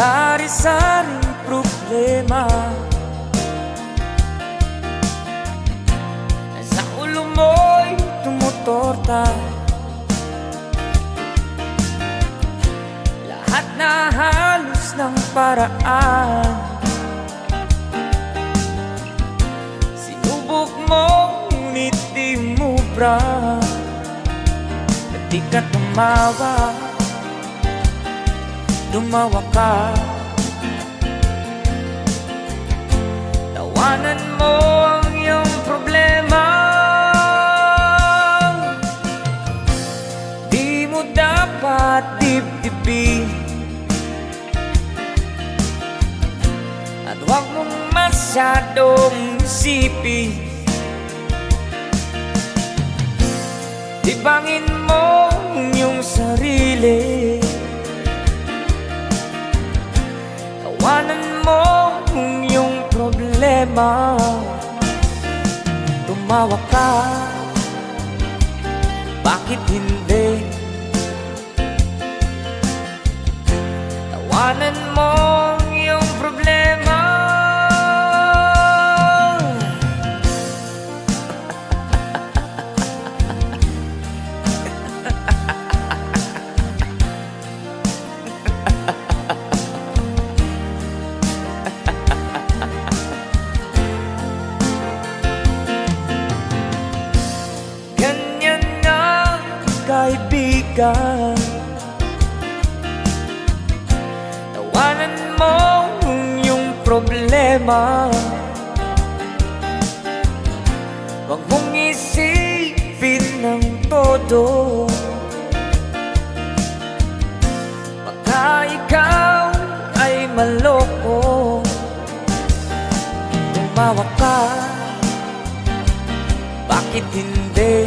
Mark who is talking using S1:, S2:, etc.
S1: Sari-saring problema. Sa ulo mo'y tumutorta. Lahat na halos ng paraan. Sinubok mo, ngunit di mo bra. At di ka tumawa Dumawa ka. Tawanan mo ang iyong problema. Di mo dapat dibdibin. At huwag mong masyadong isipin. Ibangin mo ang iyong sarili Tawanan mo ang iyong problema Tumawa ka Bakit hindi? Tawanan mo kaibigan. Tawanan mo ang iyong problema. Huwag mong isipin ng todo. Baka ikaw ay maloko. Tumawa ka. Bakit hindi?